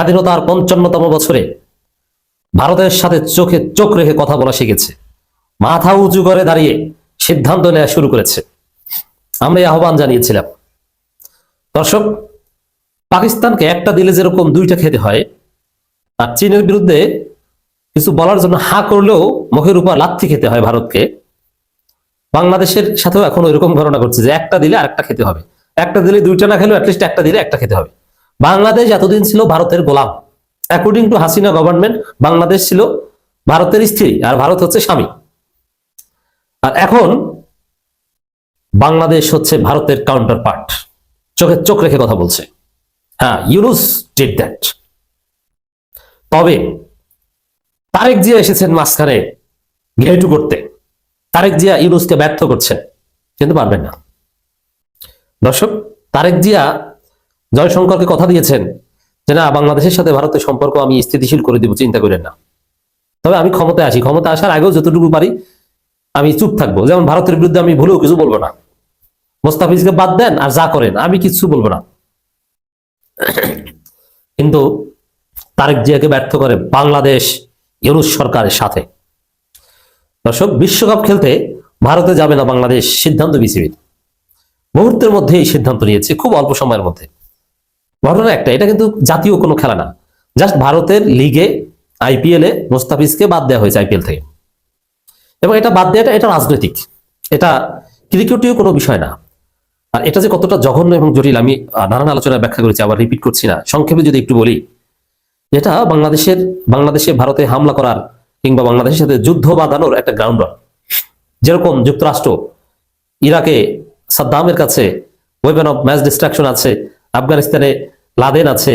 স্বাধীনতার পঞ্চান্নতম বছরে ভারতের সাথে চোখে চোখ রেখে কথা বলা শিখেছে। মাথা উঁচু করে দাঁড়িয়ে সিদ্ধান্ত নেওয়া শুরু করেছে। আমরা এই আহ্বান জানিয়েছিলাম। দর্শক, পাকিস্তানকে একটা দিলে যেরকম দুইটা খেতে হয়, আর চীনের বিরুদ্ধে কিছু বলার জন্য হা করলেও মুখের উপর লাথি খেতে হয় ভারতকে। বাংলাদেশের সাথেও এখন ওইরকম ঘটনা করছে যে একটা দিলে আরেকটা খেতে হবে। একটা দিলে দুইটা না খেলেও অ্যাটলিস্ট একটা দিলে একটা খেতে হবে। বাংলাদেশ এতদিন ছিল ভারতের গোলাম। According to Hasina government Bangladesh ছিল ভারতের স্ত্রী আর ভারত হচ্ছে স্বামী। আর এখন বাংলাদেশ হচ্ছে ভারতের কাউন্টার পার্ট চোখে চোখ রেখে কথা বলছে। হ্যাঁ ইউনুস ডিড দ্যাট তবে তারেক জিয়া এসেছেন মাঝখানে ঘেটু করতে। তারেক জিয়া ইউনুসকে ব্যর্থ করছেন কিন্তু পারবেন না। দর্শক, তারেক জিয়া জয়শঙ্করকে কথা দিয়েছেন যে, না, বাংলাদেশের সাথে ভারতের সম্পর্ক আমি স্থিতিশীল করে দিব, চিন্তা করেন না। তবে আমি ক্ষমতায় আসি ক্ষমতা আসার আগেও যতটুকু পারি আমি চুপ থাকব। যেমন ভারতের বিরুদ্ধে আমি ভুলেও কিছু বলব না। মোস্তাফিজকে বাদ দেন আর যা করেন, আমি কিছু বলব না। কিন্তু তারেক জিয়াকে ব্যর্থ করে বাংলাদেশ, ইউনুস সরকারের সাথে। দর্শক, বিশ্বকাপ খেলতে ভারতে যাবে না বাংলাদেশ, সিদ্ধান্ত বিসিবির। মুহূর্তের মধ্যে এই সিদ্ধান্ত নিয়েছে, খুব অল্প সময়ের মধ্যে। ঘটনা একটা, এটা কিন্তু জাতীয় কোনো খেলা না। জাস্ট ভারতের লিগে আইপিএল এ মোস্তাফিজকে বাদ দেওয়া হয়েছে আইপিএল থেকে। এবং এটা বাদ দেওয়াটা এটা রাজনৈতিক। এটা ক্রিকেটীয় কোনো বিষয় না। আর এটা যে কতটা জঘন্য এবং জটিল, আমি নানান আলোচনায় ব্যাখ্যা করেছি, আবার রিপিট করছি না। সংক্ষেপে যদি একটু বলি যেটা বাংলাদেশের, বাংলাদেশে ভারতে হামলা করার কিংবা বাংলাদেশের সাথে যুদ্ধ বাঁধানোর একটা গ্রাউন্ড যেরকম যুক্তরাষ্ট্র, ইরাকে, সাদ্দামের কাছে ওয়েপন অফ ম্যাচ ডিস্ট্রাকশন আছে আফগানিস্তানে লাদেন আছে,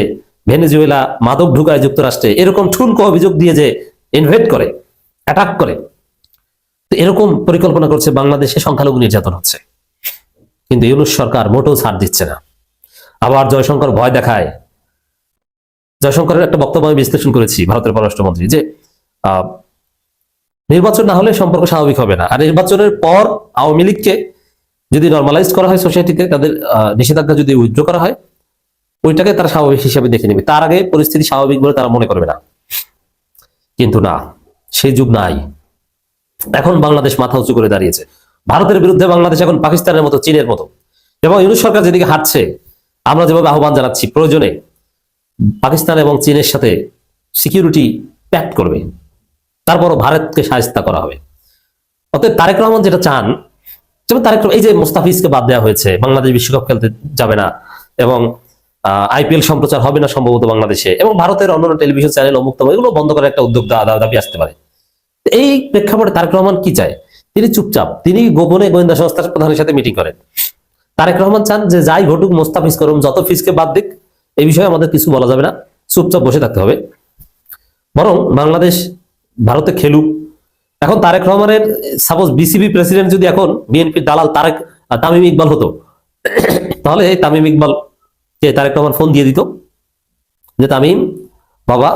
ভেনেজুয়েলা মাদক ঢুকায় যুক্তরাষ্ট্রে। এরকম ঠুনকো অভিযোগ দিয়ে যে ইনভেট করে অ্যাটাক করে এরকম পরিকল্পনা করছে বাংলাদেশে সংখ্যালঘু নির্যাতন হচ্ছে। কিন্তু ইউনুস সরকার মোটেও ছাড় দিচ্ছে না। আবার জয়শঙ্কর ভয় দেখায়। জয়শঙ্করের একটা বক্তব্য আমি বিশ্লেষণ করেছি ভারতের পররাষ্ট্রমন্ত্রী, যে নির্বাচন না হলে সম্পর্ক স্বাভাবিক হবে না। আর নির্বাচনের পর আওয়ামী লীগকে যদি নর্মালাইজ করা হয় সোসাইটিতে তাদের নিষেধাজ্ঞা যদি উইথড্র করা হয়, ওইটাকে তারা স্বাভাবিক হিসাবে দেখে নেবে। তার আগে পরিস্থিতি স্বাভাবিক বলে তারা মনে করবে না। কিন্তু না, সেই যুগ নাই। এখন বাংলাদেশ মাথা উঁচু করে দাঁড়িয়েছে। ভারতের বিরুদ্ধে বাংলাদেশ এখন পাকিস্তানের মতো, চীনের মতো। এবং ইউনুস সরকার যেদিকে হাঁটছে, আমরা যেভাবে আহ্বান জানাচ্ছি, প্রয়োজনে পাকিস্তান এবং চীনের সাথে সিকিউরিটি প্যাক্ট করবে। তারপরও ভারতকে সাহায্য করা হবে। অতএব তারেক রহমান যেটা চান যেমন তারেক এই যে মুস্তাফিজকে বাদ দেওয়া হয়েছে, বাংলাদেশ বিশ্বকাপ খেলতে যাবে না এবং আইপিএল সম্প্রচার হবে না সম্ভবত বাংলাদেশে এবং ভারতের অন্যান্য টেলিভিশন চ্যানেল অমুক তমুক এগুলো বন্ধ করার একটা উদ্যোগ দাবি আসতে পারে। এই প্রেক্ষাপটে তারেক রহমান কি চায়? তিনি চুপচাপ, তিনি গোপনে গোয়েন্দা সংস্থার প্রধানের সাথে মিটিং করেন। তারেক রহমান চান যে যাই ঘটুক, মোস্তাফিজ করুন যত ফিজকে বাদ দিক, এই বিষয়ে আমাদের কিছু বলা যাবে না, চুপচাপ বসে থাকতে হবে। বরং বাংলাদেশ ভারতে খেলুক এখন তারেক রহমানের সাপোজ বিসিবি প্রেসিডেন্ট যদি এখন বিএনপির দালাল তারেক তামিম ইকবাল হতো, তাহলে এই তামিম ইকবাল কে তারেক রহমান ফোন দিয়ে দিত? যে তামিম, বাবা,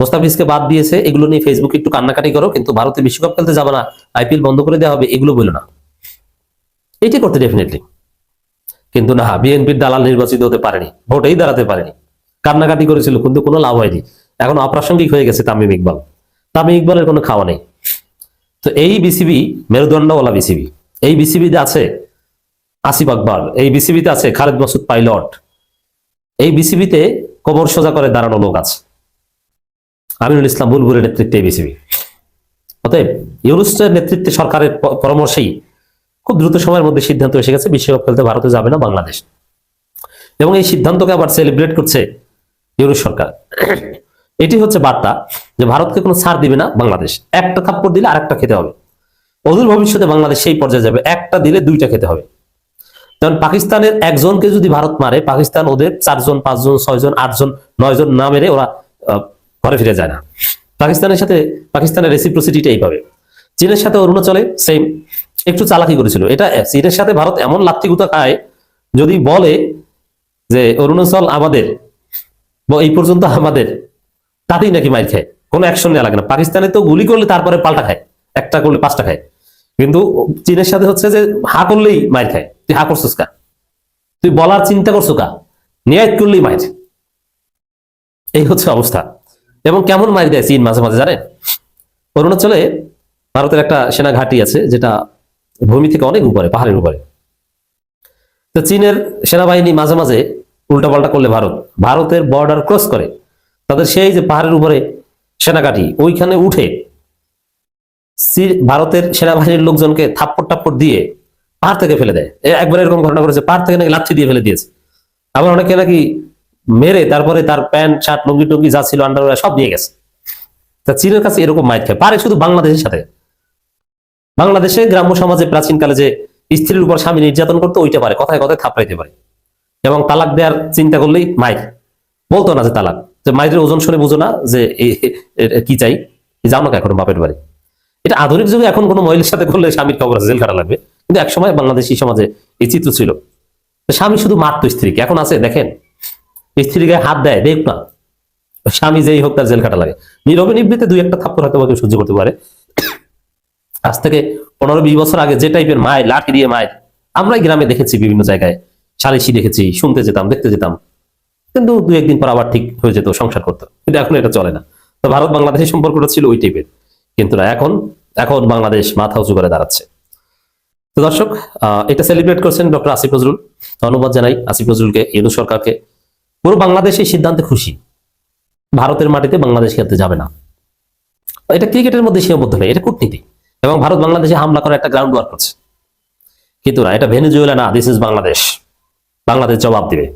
মোস্তাফিজকে বাদ দিয়েছে, এগুলো নিয়ে ফেসবুকে একটু কান্নাকাটি করো, কিন্তু ভারতে বিশ্বকাপ খেলতে যাবে না আইপিএল বন্ধ করে দেওয়া হবে, এগুলো বলো না। এটি করতে ডেফিনেটলি কিন্তু না বিএনপির দালাল নির্বাচিত হতে পারেনি, ভোটেই দাঁড়াতে পারেনি। কান্নাকাটি করেছিল, কিন্তু কোনো লাভ হয়নি। এখন অপ্রাসঙ্গিক হয়ে গেছে তামিম ইকবাল। তামিম ইকবালের কোনো খাওয়া নেই। তো এই বিসিবি মেরুদণ্ডওয়ালা বিসিবি এই বিসিবিতে আছে আসিফ আকবর, এই বিসিবিতে আছে খালেদ মাসুদ পাইলট, এই বিসিবিতে কোমর সোজা করে দাঁড়ানো লোক আছে। আমিনুল ইসলাম বুলবুলের নেতৃত্বে এই বিসিবি অতএব ইউনুসের নেতৃত্বে সরকারের পরামর্শেই খুব দ্রুত সময়ের মধ্যে সিদ্ধান্ত এসে গেছে বিশ্বকাপ খেলতে ভারতে যাবে না বাংলাদেশ। এবং এই সিদ্ধান্তকে আবার সেলিব্রেট করছে ইউনুস সরকার। এটি হচ্ছে বার্তা যে ভারতকে কোনো ছাড় দিবে না বাংলাদেশ। একটা থাপ্পড় দিলে আরেকটা খেতে হবে। অদূর ভবিষ্যতে বাংলাদেশ সেই পর্যায়ে যাবে। একটা দিলে দুইটা খেতে হবে। কারণ পাকিস্তানের একজনকে যদি ভারত মারে, পাকিস্তান ওদের চারজন, পাঁচজন, ছয়জন, আটজন, নয়জন না মেরে ওরা ঘরে ফিরে যায় না। পাকিস্তানের সাথে, পাকিস্তানের রেসিপ্রোসিটিটা এইভাবে চীনের সাথে অরুণাচলে সেম একটু চালাকি করেছিল। এটা, চীনের সাথে ভারত এমন লাত্তি গুতা খায়, যদি বলে যে অরুণাচল আমাদের এই পর্যন্ত আমাদের তাতেই নাকি মাইর খায়। কোনো অ্যাকশন নেওয়া লাগে না। পাকিস্তানে তো গুলি করলে তারপরে পাল্টা খায়। একটা করলে পাঁচটা খায়। কিন্তু চীনের সাথে হচ্ছে যে হা করলেই মাইর খায়। তুই হা করছিস কা? তুই বলার চিন্তা করছ কা? নিয়াত করলেই মাইর। এই হচ্ছে অবস্থা। এবং কেমন মাইর দেয় চীন মাঝে মাঝে, জানেন? অরুণাচলে ভারতের একটা সেনা ঘাঁটি আছে, যেটা ভূমি থেকে অনেক উপরে, পাহাড়ের উপরে। তো চীনের সেনাবাহিনী মাঝে মাঝে উল্টাপাল্টা করলে ভারত। ভারতের বর্ডার ক্রস করে। তাদের সেই যে পাহাড়ের উপরে সেনাঘাঁটি ওইখানে উঠে ভারতের সেনাবাহিনীর লোকজনকে থাপ্পড় টাপ্পড় দিয়ে পাহাড় থেকে ফেলে দেয়। একবার এরকম ঘটনা করেছে পাহাড় থেকে নাকি লাথি দিয়ে ফেলে দিয়েছে। আবার অনেকে নাকি মেরে তারপরে তার প্যান্ট, শার্ট, লুঙ্গি টুঙ্গি যা ছিল আন্ডারওয়্যার সব নিয়ে গেছে। তা চীনের কাছে এরকম মাইর খায়। পারে শুধু বাংলাদেশের সাথে। বাংলাদেশে গ্রাম্য সমাজে প্রাচীনকালে যে স্ত্রীর উপর স্বামী নির্যাতন করতো, ওইটা পারে, কথায় কথায় থাপড়াইতে পারে। এবং তালাক দেওয়ার চিন্তা করলেই মায়ের বলতো না যে তালাক। যে মায়ের ওজন শুনে বুঝো না যে কি চাই? যাও না এখন বাপের বাড়ি। এটা আধুনিক যুগে এখন কোনো মহিলার সাথে করলে স্বামীর খবর জেল খাটা লাগবে। কিন্তু একসময় বাংলাদেশি সমাজে এই চিত্র ছিল। স্বামী শুধু মারতো স্ত্রীকে, এখন আছে, দেখেন। স্ত্রীর গায়ে হাত দেয়, দেখ না। স্বামী যেই হোক তার জেল খাটা লাগে। নীরবে নিবৃতে দুই একটা থাপ্পড় হয়তো কেউ সহ্য করতে পারে। আজ থেকে পনেরো বিশ বছর আগে যে টাইপের মায়ের, লাঠি দিয়ে মায়ের, আমরাই গ্রামে দেখেছি বিভিন্ন জায়গায়। সালিশি দেখেছি, শুনতে যেতাম, দেখতে যেতাম। কিন্তু দু একদিন পর আবার ঠিক হয়ে যেত, সংসার করতো। কিন্তু এখন এটা চলে না। তো ভারত বাংলাদেশের সম্পর্কটা ছিল ওই টাইপের কিন্তু না, এখন এখন বাংলাদেশ মাথা উঁচু করে দাঁড়াচ্ছে। তো দর্শক এটা সেলিব্রেট করছেন ডক্টর আসিফ নজরুল। ধন্যবাদ জানাই আসিফ নজরুলকে ইউনু সরকারকে। পুরো বাংলাদেশ এই সিদ্ধান্তে খুশি। ভারতের মাটিতে বাংলাদেশ খেলতে যাবে না। এটা ক্রিকেটের মধ্যে সীমাবদ্ধ নেই এটা কূটনীতি। এবং ভারত বাংলাদেশে হামলা করার একটা গ্রাউন্ড ওয়ার্ক করছে। কিন্তু না, এটা ভেনেজুয়েলা না দিস ইজ বাংলাদেশ। বাংলাদেশ জবাব দিবে।